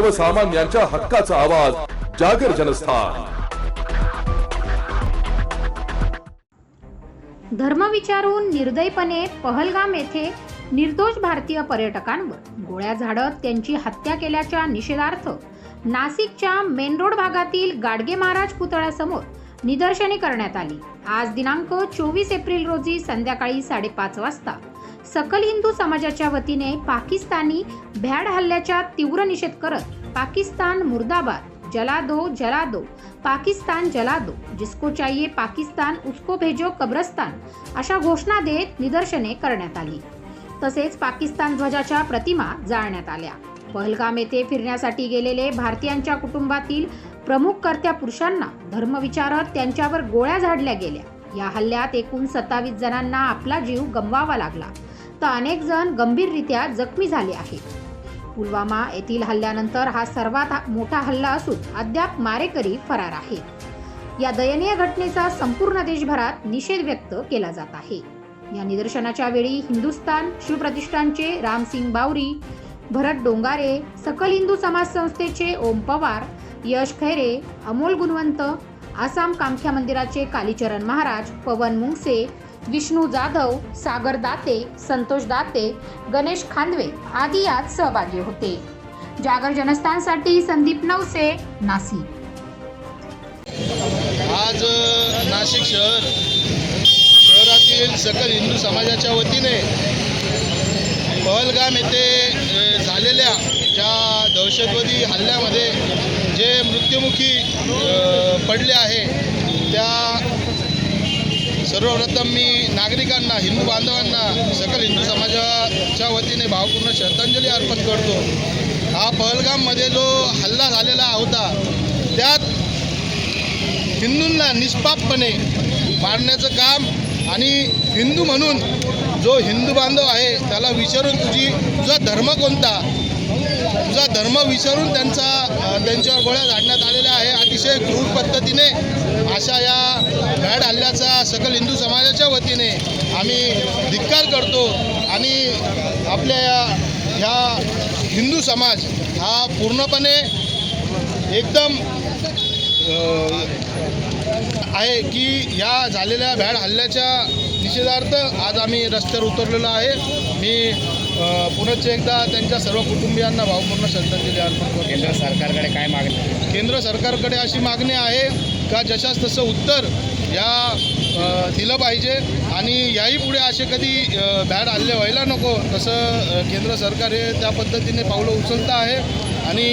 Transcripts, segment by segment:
सर्वसामान्यांच्या हक्काचा आवाज जागर जनस्थान. धर्म विचारून निर्दयपणे पहलगाम येथे निर्दोष भारतीय पर्यटकांवर गोळ्या झाडत त्यांची हत्या केल्याच्या निषेधार्थ नाशिकच्या मेन रोड भागातील गाडगे महाराज पुतळ्यासमोर निदर्शने करण्यात आली. आज दिनांक चोवीस एप्रिल रोजी संध्याकाळी साडेपाच वाजता सकल हिंदू समाजाच्या वतीने पाकिस्तानी भ्याड हल्ल्याच्या तीव्र निषेध करत पाकिस्तान मुर्दाबाद जला दो जला दो पाकिस्तान जला दो जिसको चाहिए पाकिस्तान उसको भेजो कब्रस्तान अशा घोषणा देत निदर्शने करण्यात आली. तसेच पाकिस्तान ध्वजाच्या प्रतिमा जाळण्यात आल्या. पहलगाम येथे फिरण्यासाठी गेलेले भारतीयांच्या कुटुंबातील प्रमुख कर्त्या पुरुषांना धर्म विचारत त्यांच्यावर गोळ्या झाडल्या गेल्या. या हल्ल्यात एकूण सत्तावीस जणांना आपला जीव गमवावा लागला. तर अनेक जण गंभीररित्या जखमी झाले आहेत. पुलवामा येथील हल्ल्यानंतर हा सर्वात मोठा हल्ला असून अद्याप मारेकरी फरार आहेत या दयनीय घटनेचा संपूर्ण देशभरात निषेध व्यक्त केला जात आहे. या निदर्शनाच्या वेळी हिंदुस्तान शिवप्रतिष्ठानचे रामसिंग बावरी भरत डोंगारे सकल हिंदू समाज संस्थेचे ओम पवार यश खैरे अमोल गुणवंत आसाम कामख्या मंदिराचे कालीचरण महाराज पवन मुंगसे विष्णू जाधव सागर दाते संतोष दाते गणेश खांदवे आदी यात सहभागी होते. जागर जनस्थानसाठी संदीप नवसे नाशिक. आज नाशिक शहर शहरातील सकल हिंदू समाजाच्या वतीने पहलगाम येथे झालेल्या ज्या दहशतवादी हल्ल्यामध्ये जे मृत्युमुखी पडले आहे त्या सर्वप्रथम मी नागरिकांना हिंदू बांधवांना सकल हिंदू समाजाच्या वतीने भावपूर्ण श्रद्धांजली अर्पण करतो. हा पहलगाममध्ये जो हल्ला झालेला होता त्यात हिंदूंना निष्पापपणे मारण्याचं काम आणि हिंदू म्हणून जो हिंदू बांधव आहे त्याला विचारून तुझी तुझा धर्म कोणता? तुझा धर्म विसरून त्यांचा त्यांच्यावर गोळ्या झाडण्यात आलेल्या आहे. अतिशय क्रूर पद्धतीने अशा या भ्याड हल्ल्याचा सकल हिंदू समाजाच्या वतीने आम्ही धिक्कार करतो आणि आपल्या या- ह्या हिंदू समाज हा पूर्णपणे एकदम आहे की या झालेल्या भ्याड हल्ल्याच्या निषेधार्थ आज आम्ही रस्त्यावर उतरलेलो आहे. मी पुनश्च एकदा त्यांच्या सर्व कुटुंबियांना भावपूर्ण श्रद्धांजली अर्पण करतो केंद्र सरकारकडे काय मागणी? केंद्र सरकारकडे अशी मागणी आहे का जशास तसं उत्तर या दिलं पाहिजे आणि याही पुढे असे कधी भ्याड हल्ले व्हायला नको तसं केंद्र सरकार हे त्या पद्धतीने पावलं उचलतं आहे. आणि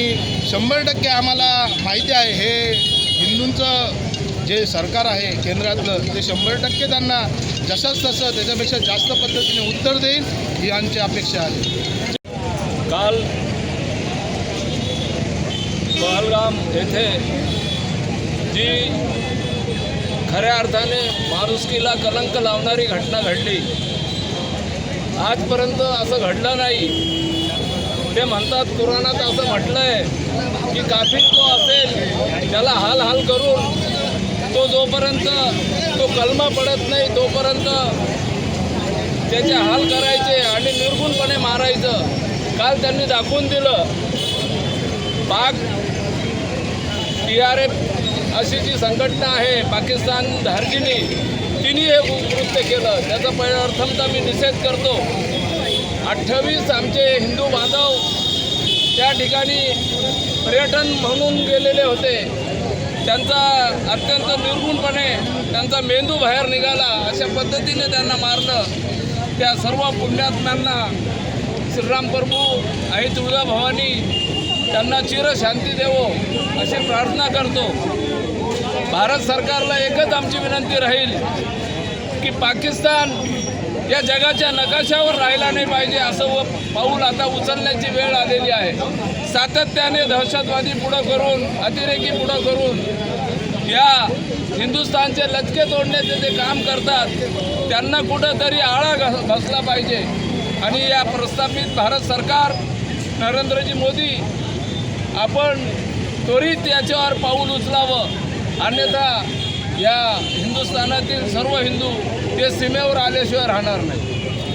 शंभर टक्के आम्हाला माहिती आहे हे हिंदूंचं जे सरकार आहे केंद्रातलं ते शंभर टक्के त्यांना जसंच तसं त्याच्यापेक्षा जास्त पद्धतीने उत्तर देईल ही आमची अपेक्षा आहे. काल पहलगाम येथे जी खऱ्या अर्थाने माणुसकीला कलंक लावणारी घटना घडली आजपर्यंत असं घडलं नाही. ते म्हणतात कुराणात असं म्हटलं आहे की काफी तो असेल त्याला हाल हाल करून तो जोपर्यंत तो कलमा पडत नाही तोपर्यंत त्याचे हाल करायचे आणि निर्गुणपणे मारायचं. काल त्यांनी दाखवून दिलं. पाक टी आर एफ अशी जी संघटना आहे पाकिस्तान धार्जिनी तिने हे कृत्य केलं. त्याचा प्रथमता मी निषेध करतो. अठ्ठावीस आमचे हिंदू बांधव त्या ठिकाणी पर्यटन म्हणून गेलेले होते. त्यांचा अत्यंत निर्गुणपणे त्यांचा मेंदू बाहेर निघाला अशा पद्धतीने त्यांना मारलं. त्या सर्व पुण्यात्म्यांना श्रीराम प्रभू आई तुळजा भवानी त्यांना चिरशांती देवो अशी प्रार्थना करतो. भारत सरकारला एकच आमची विनंती राहील की पाकिस्तान या जगाच्या नकाशावर राहिला नाही पाहिजे असं व पाऊल आता उचलण्याची वेळ आलेली आहे. सातत्याने दहशतवादी पुढं करून अतिरेकी पुढं करून या हिंदुस्थानचे लचके तोडण्याचे जे काम करतात त्यांना कुठंतरी आळा घ- बसला पाहिजे. आणि या प्रस्थापित भारत सरकार नरेंद्रजी मोदी आपण त्वरित याच्यावर पाऊल उचलावं. अन्यथा या हिंदुस्थानातील सर्व हिंदू ते सीमेवर आल्याशिवाय राहणार नाही